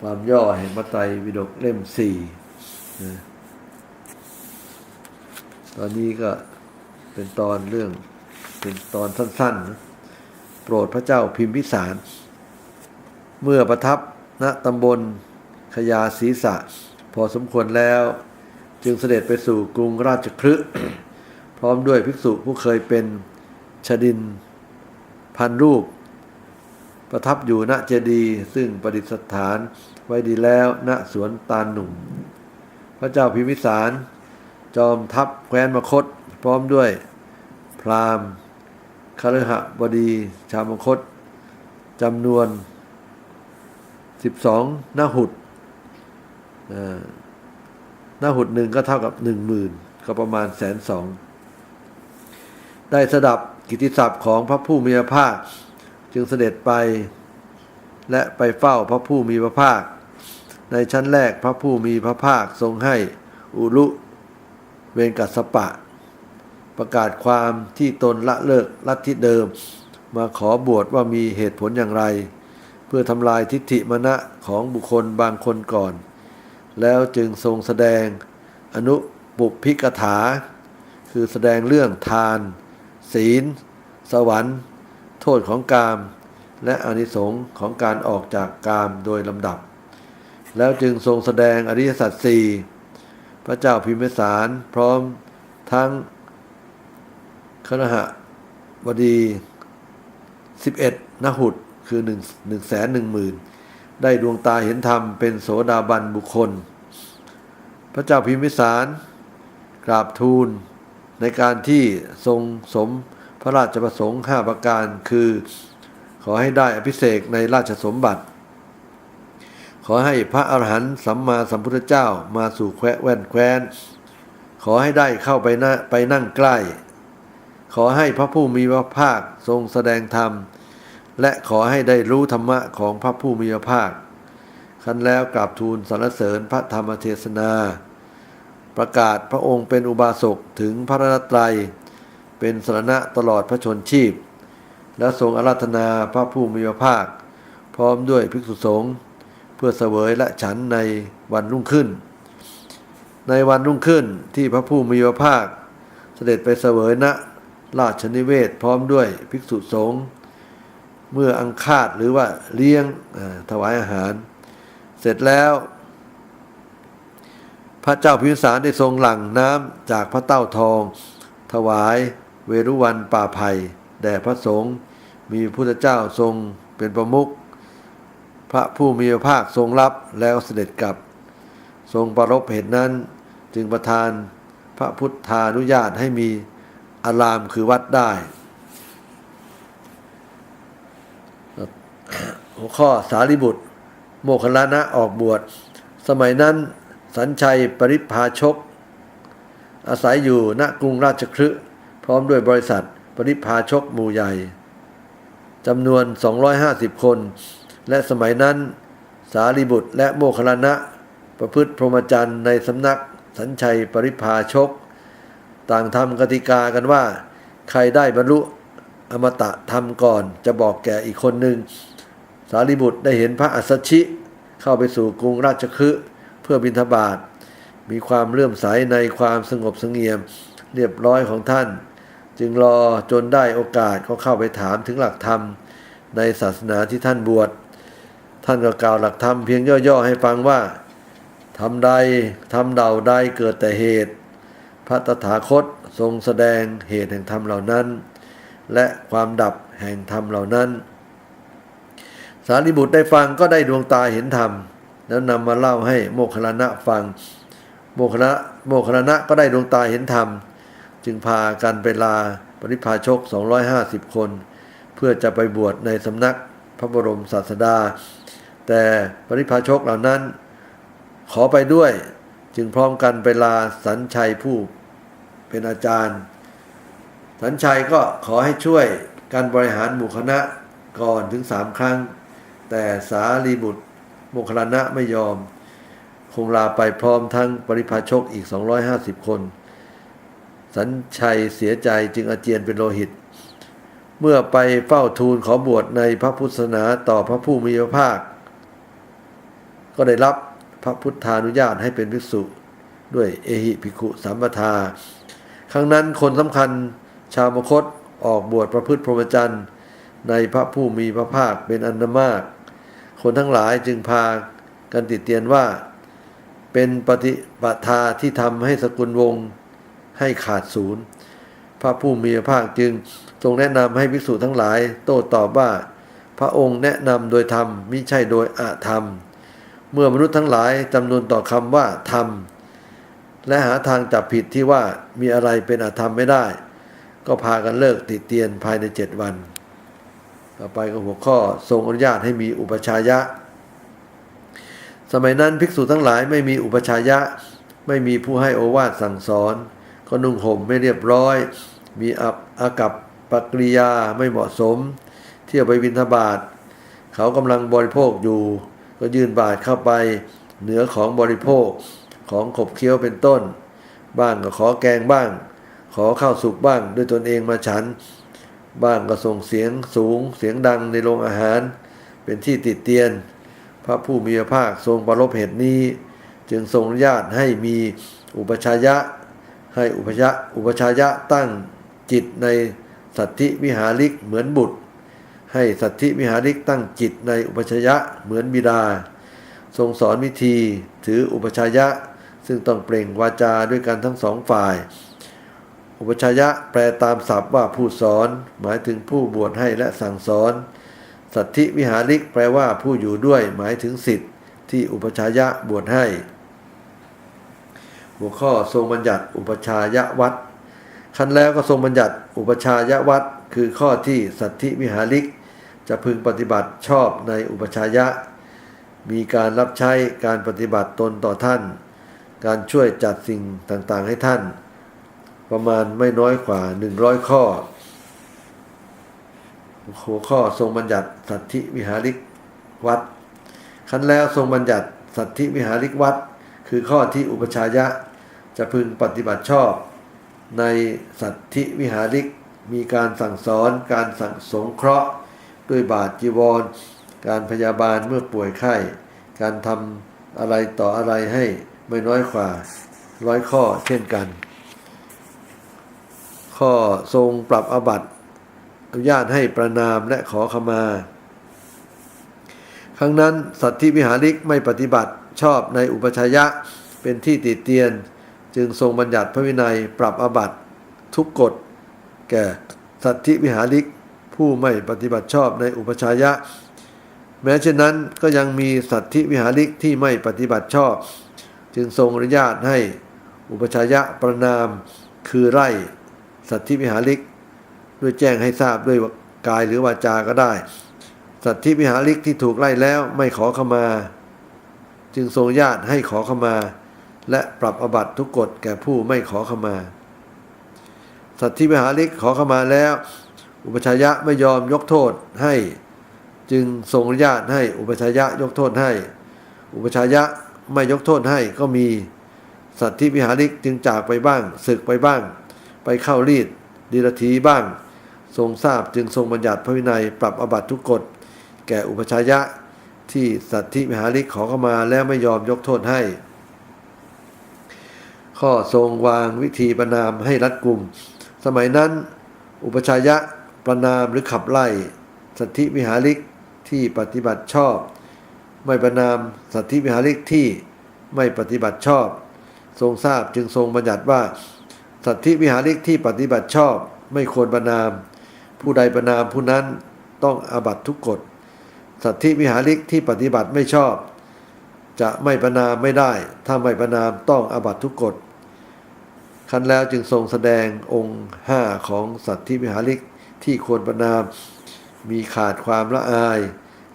ความย่อแห่งมัตไตรวิดกเล่มสี่ตอนนี้ก็เป็นตอนเรื่องเป็นตอนสั้นๆ โปรดพระเจ้าพิมพิสาร เมื่อประทับณตำบลขยาศีสะพอสมควรแล้ว จึงเสด็จไปสู่กรุงราชคฤห์พร้อมด้วยภิกษุผู้เคยเป็นชดินพันรูป ประทับอยู่ณเจดีย์ซึ่งประดิษฐานไว้ดีแล้วณสวนตาลหนุ่ม พระเจ้าพิมพิสาร จอมทัพแคว้นมคต พร้อมด้วย พราหมณ์คฤหบดี ชาวมคตจำนวน 12หน้าหุดอ่าหน้าหุดหนึ่งก็เท่ากับหนึ่งหมื่นก็ประมาณแสนสอง ได้สดับกิตติศัพท์ของพระผู้มีพระภาค จึงเสด็จไป และไปเฝ้าพระผู้มีพระภาค ในชั้นแรกพระผู้มีพระภาคทรงให้อุลุเวนกัสปะ ประกาศความที่ตนละเลิกลัทธิเดิม มาขอบวชว่ามีเหตุผลอย่างไร เพื่อทำลายทิฏฐิมณะของบุคคลบางคนก่อน แล้วจึงทรงแสดงอนุปุพิกถา คือแสดงเรื่องทาน ศีล สวรรค์ โทษของกาม และอนิสงส์ของการออกจากกามโดยลำดับ แล้วจึงทรงแสดงอริยสัจสี่พระเจ้าพิมพิสารพร้อมทั้งคณหบดี11นหุดคือ1 1 1 0 0 0 0ได้ดวงตาเห็นธรรมเป็นโสดาบันบุคคล พระเจ้าพิมพิสารกราบทูลในการที่ทรงสม พระราชประสงค์ 5 ประการคือ ขอให้ได้อภิเษกในราชสมบัติ ขอให้พระอรหันต์สัมมาสัมพุทธเจ้ามาสู่แคว้นแว่นแคว้น ขอให้ได้เข้าไปนะไปนั่งใกล้ ขอให้พระผู้มีพระภาคทรงแสดงธรรม และขอให้ได้รู้ธรรมะของพระผู้มีพระภาคคันแล้วกราบทูลสรรเสริญพระธรรมเทศนา ประกาศพระองค์เป็นอุบาสกถึงพระรัตนตรัย เป็นสรณะตลอดพระชนชีพ และทรงอาราธนาพระผู้มีพระภาค พร้อมด้วยภิกษุสงฆ์เพื่อเสวยและฉันในวันรุ่งขึ้น ในวันรุ่งขึ้นที่พระผู้มีพระภาค เสด็จไปเสวยณราชนิเวศพร้อมด้วยภิกษุสงฆ์เมื่ออังคาดหรือว่าเลี้ยงถวายอาหาร เสร็จแล้ว พระเจ้าพิมสารได้ทรงหลั่งน้ำจากพระเต้าทอง ถวาย เวรุวันป่าไผ่แด่พระสงฆ์มีพุทธเจ้าทรงเป็นประมุขพระผู้มีพระภาคทรงรับแล้วเสด็จกลับ ทรงประรบเหตุนั้นจึงประทานพระพุทธานุญาตให้มีอารามคือวัดได้ หัวข้อสารีบุตร โมคลลานะออกบวช สมัยนั้นสัญชัยปริพาชก อาศัยอยู่ณกรุงราชคฤห์ พร้อมด้วยบริษัทปริพาชกหมู่ใหญ่จำนวน 250 คน และสมัยนั้น สารีบุตรและโมคลานะ ประพฤติพรหมจรรย์ในสำนักสัญชัยปริพาชก ต่างทำกติกากันว่า ใครได้บรรลุอมตะทำก่อนจะบอกแก่อีกคนหนึ่ง สารีบุตรได้เห็นพระอัสสชิ เข้าไปสู่กรุงราชคฤห์เพื่อบิณฑบาตมีความเลื่อมใสในความสงบสงเงียม เรียบร้อยของท่าน จึงรอจนได้โอกาสก็เข้าไปถามถึงหลักธรรม ในศาสนาที่ท่านบวช ท่านก็กล่าวหลักธรรมเพียงย่อๆให้ฟังว่าทำใดทำเดาใดเกิดแต่เหตุ พระตถาคตทรงแสดงเหตุแห่งธรรมเหล่านั้น และความดับแห่งธรรมเหล่านั้น สารีบุตรได้ฟังก็ได้ดวงตาเห็นธรรม แล้วนำมาเล่าให้โมคคลานะฟัง โมคคลาโมคคลานะก็ได้ดวงตาเห็นธรรม จึงพากันไปลาปริพาชก 250 คน เพื่อจะไปบวชในสำนักพระบรมศาสดา แต่ปริพาชกเหล่านั้น ขอไปด้วยจึงพร้อมกันไปลาสัญชัยผู้เป็นอาจารย์ สัญชัยก็ขอให้ช่วยการบริหารหมู่คณะก่อนถึงสามครั้ง แต่สารีบุตรโมคลลานะไม่ยอม คงลาไปพร้อมทั้งปริพาชกอีก 250 คน สัญชัยเสียใจจึงอาเจียนเป็นโลหิต เมื่อไปเฝ้าทูลขอบวชในพระพุทธศาสนาต่อพระผู้มีพระภาค ก็ได้รับพระพุทธานุญาตให้เป็นภิกษุด้วยเอหิภิกขุสัมปทา ครั้งนั้นคนสำคัญชาวมคตออกบวชประพฤติพรหมจรรย์ในพระผู้มีพระภาคเป็นอันมาก คนทั้งหลายจึงพากันติดเตียนว่า เป็นปฏิปทาที่ทำให้สกุลวงศ์ ให้ขาดศูนย์พระผู้มีพระภาคจึงทรงแนะนำให้ภิกษุทั้งหลาย โต้ตอบว่า พระองค์แนะนำโดยธรรมมิใช่โดยอาธรรม เมื่อมนุษย์ทั้งหลายจำนวนต่อคำว่าธรรม และหาทางจับผิดที่ว่ามีอะไรเป็นอาธรรมไม่ได้ ก็พากันเลิกติดเตียนภายในเจ็ดวัน ต่อไปก็หัวข้อทรงอนุญาตให้มีอุปชายะ สมัยนั้นภิกษุทั้งหลายไม่มีอุปชายะ ไม่มีผู้ให้โอวาทสั่งสอน ก็นุ่งห่มไม่เรียบร้อย มีอับอากับปกริยาไม่เหมาะสม เที่ยวไปบินทบาทเขากำลังบริโภคอยู่ ก็ยื่นบาทเข้าไปเหนือของบริโภคของขบเคี้ยวเป็นต้น บ้างก็ขอแกงบ้าง ขอข้าวสุกบ้างด้วยตนเองมาฉัน บ้างก็ส่งเสียงสูงเสียงดังในโรงอาหาร เป็นที่ติดเตียน พระผู้มีพระภาคทรงประลบเหตุนี้ จึงทรงอนุญาตให้มีอุปชายะ ให้อุปชะอุปชายะตั้งจิตในสัตธิวิหาริกเหมือนบุตร ให้สัตธิวิหาริกตั้งจิตในอุปชายะเหมือนบิดา ทรงสอนวิธีถืออุปชายะ ซึ่งต้องเปล่งวาจาด้วยกันทั้งสองฝ่าย อุปชายะแปลตามศัพท์ว่าผู้สอน หมายถึงผู้บวชให้และสั่งสอน สัตธิวิหาริกแปลว่าผู้อยู่ด้วยหมายถึงสิทธิ์ที่อุปชายะบวชให้ หัวข้อทรงบัญญัติอุปชายะวัดคันแล้วก็ทรงบัญญัติอุปชายะวัดคือข้อที่สัตธิวิหาริก จะพึงปฏิบัติชอบในอุปชายะ มีการรับใช้การปฏิบัติตนต่อท่าน การช่วยจัดสิ่งต่างๆให้ท่าน ประมาณไม่น้อยกว่า 100 ข้อ หัวข้อทรงบัญญัติสัตธิวิหาริกวัดคันแล้วทรงบัญญัติสัตธิวิหาริกวัด คือข้อที่อุปชายะจะพึงปฏิบัติชอบ ในสัตธิวิหาริก มีการสั่งสอน การสั่งสงเคราะห์ ด้วยบาทจีวร การพยาบาลเมื่อป่วยไข้ การทำอะไรต่ออะไรให้ไม่น้อยกว่าร้อยข้อเช่นกัน ข้อทรงปรับอบัตอนุญาตให้ประนามและขอขมา ครั้งนั้นสัตธิวิหาริกไม่ปฏิบัติ ชอบในอุปชายยะเป็นที่ติเตียน จึงทรงบัญญัติพระวินัยปรับอบัตทุกกฎ แก่สัตธิวิหาริกผู้ไม่ปฏิบัติชอบในอุปชายยะ แม้เช่นนั้นก็ยังมีสัตธิวิหาริกที่ไม่ปฏิบัติชอบ จึงทรงอนุญาตให้อุปชายยะประนามคือไล่สัตธิวิหาริก ด้วยแจ้งให้ทราบด้วยกายหรือวาจาก็ได้ สัตธิวิหาริกที่ถูกไล่แล้วไม่ขอขมา จึงทรงญาตให้ขอขมา และปรับอบัตทุกกฎแก่ผู้ไม่ขอขมา สัตธิวิหาริกขอขมาแล้ว อุปชายะไม่ยอมยกโทษให้ จึงทรงอนุญาตให้อุปชายะยกโทษให้ อุปชายะไม่ยกโทษให้ก็มี สัตธิวิหาริกจึงจากไปบ้างศึกไปบ้าง ไปเข้ารีดดีลทีบ้าง ทรงทราบจึงทรงบัญญัติพระวินัยปรับอบัตทุกกฎแก่อุปชายะ ที่สัตธิวิหาริกขอเข้ามาแล้วไม่ยอมยกโทษให้ ข้อทรงวางวิธีประนามให้รัดกุมสมัยนั้น อุปชายะประนามหรือขับไล่ สัตธิวิหาริกที่ปฏิบัติชอบ ไม่ประนามสัตธิวิหาริกที่ไม่ปฏิบัติชอบ ทรงทราบจึงทรงบัญญัติว่า สัตธิวิหาริกที่ปฏิบัติชอบ ไม่ควรประนาม ผู้ใดประนามผู้นั้นต้องอาบัตทุกกฎ สัตธิวิหาริกที่ปฏิบัติไม่ชอบ จะไม่ประนามไม่ได้ ถ้าไม่ประนามต้องอาบัตทุกกฎคันแล้วจึงทรงแสดงองค์ห้าของสัตธิวิหาริกที่ควรประนาม มีขาดความละอาย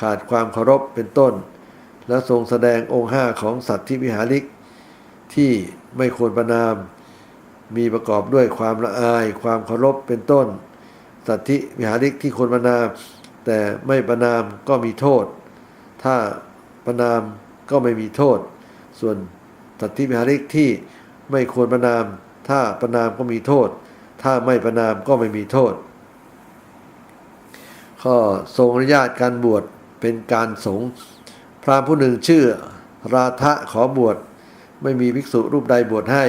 ขาดความเคารพเป็นต้น และทรงแสดงองค์ห้าของสัตธิวิหาริก ที่ไม่ควรประนาม มีประกอบด้วยความละอาย ความเคารพเป็นต้น สัตธิวิหาริกที่ควรประนาม แต่ไม่ประนามก็มีโทษ ถ้าประนามก็ไม่มีโทษ ส่วนสัตธิวิหาริกที่ไม่ควรประนาม ถ้าประนามก็มีโทษ ถ้าไม่ประนามก็ไม่มีโทษ ข้อทรงอนุญาตการบวชเป็นการสงฆ์พราหมณ์ผู้หนึ่งชื่อราทะขอบวชไม่มีภิกษุรูปใดบวชให้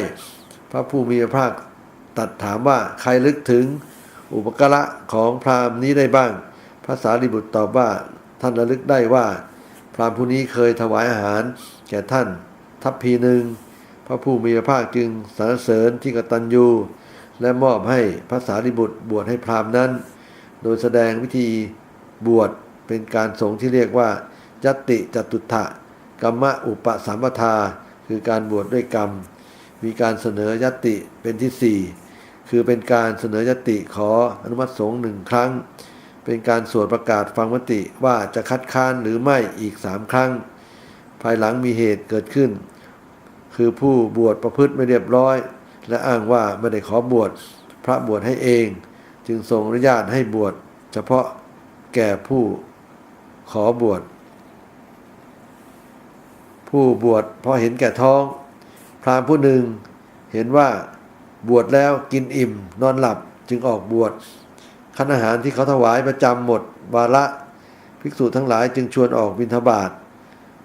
พระผู้มีพระภาคตัดถามว่าใครลึกถึงอุปการะของพราหมณ์นี้ได้บ้าง พระสารีบุตรตอบว่าท่านระลึกได้ว่า พรามผู้นี้เคยถวายอาหาร แก่ท่าน ทัพพีหนึ่งพระผู้มีพระภาคจึงสรรเสริญที่กตัญญูและมอบให้พระสารีบุตรบวชให้พรามนั้น โดยแสดงวิธีบวชเป็นการสงฆ์ที่เรียกว่ายติจตุถะกรรมะอุปสัมปทา คือการบวชดด้วยกรรม มีการเสนอยติเป็นที่สี่คือเป็นการเสนอยตติขออนุมัติสงฆ์หนึ่งครั้ง เป็นการสวดประกาศฟังมติว่าจะคัดค้านหรือไม่อีกสามครั้ง ภายหลังมีเหตุเกิดขึ้น คือผู้บวชประพฤติไม่เรียบร้อย และอ้างว่าไม่ได้ขอบวชพระบวชให้เอง จึงทรงอนุญาตให้บวชเฉพาะแก่ผู้ขอบวชผู้บวชพราะเห็นแก่ท้อง พราหมณ์ผู้หนึ่งเห็นว่าบวชแล้วกินอิ่มนอนหลับจึงออกบวช คันอาหารที่เขาถวายประจำหมดวาระภิกษุทั้งหลายจึงชวนออกบิณฑบาต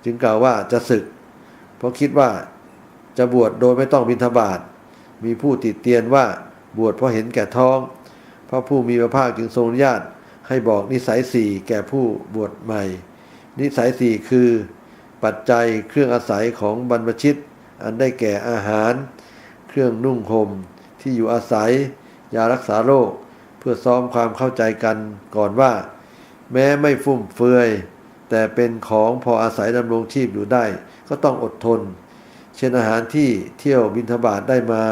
จึงกล่าวว่าจะศึก เพราะคิดว่าจะบวชโดยไม่ต้องบิณฑบาตมีผู้ติดเตียนว่าบวชเพราะเห็นแก่ท้อง พระผู้มีพระภาคจึงทรงอนุญาตให้บอกนิสัยสี่แก่ผู้บวชใหม่ นิสัยสี่คือ ปัจจัยเครื่องอาศัยของบรรพชิต อันได้แก่อาหาร เครื่องนุ่งห่มที่อยู่อาศัย ยารักษาโรค เพื่อซ้อมความเข้าใจกันก่อนว่า แม้ไม่ฟุ่มเฟือย แต่เป็นของพออาศัยดำรงชีพอยู่ได้ ก็ต้องอดทน เช่นอาหารที่เที่ยวบินทบาทได้มา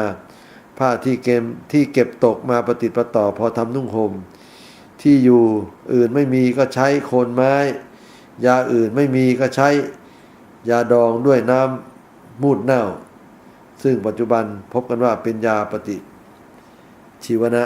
ผ้าที่เก็บที่เก็บตกมาประติดประต่อพอทำนุ่งห่มที่อยู่อื่นไม่มีก็ใช้โคนไม้ ยาอื่นไม่มีก็ใช้ ยาดองด้วยน้ำมูดเน่า ซึ่งปัจจุบันพบกันว่าเป็นยาปฏิชีวนะ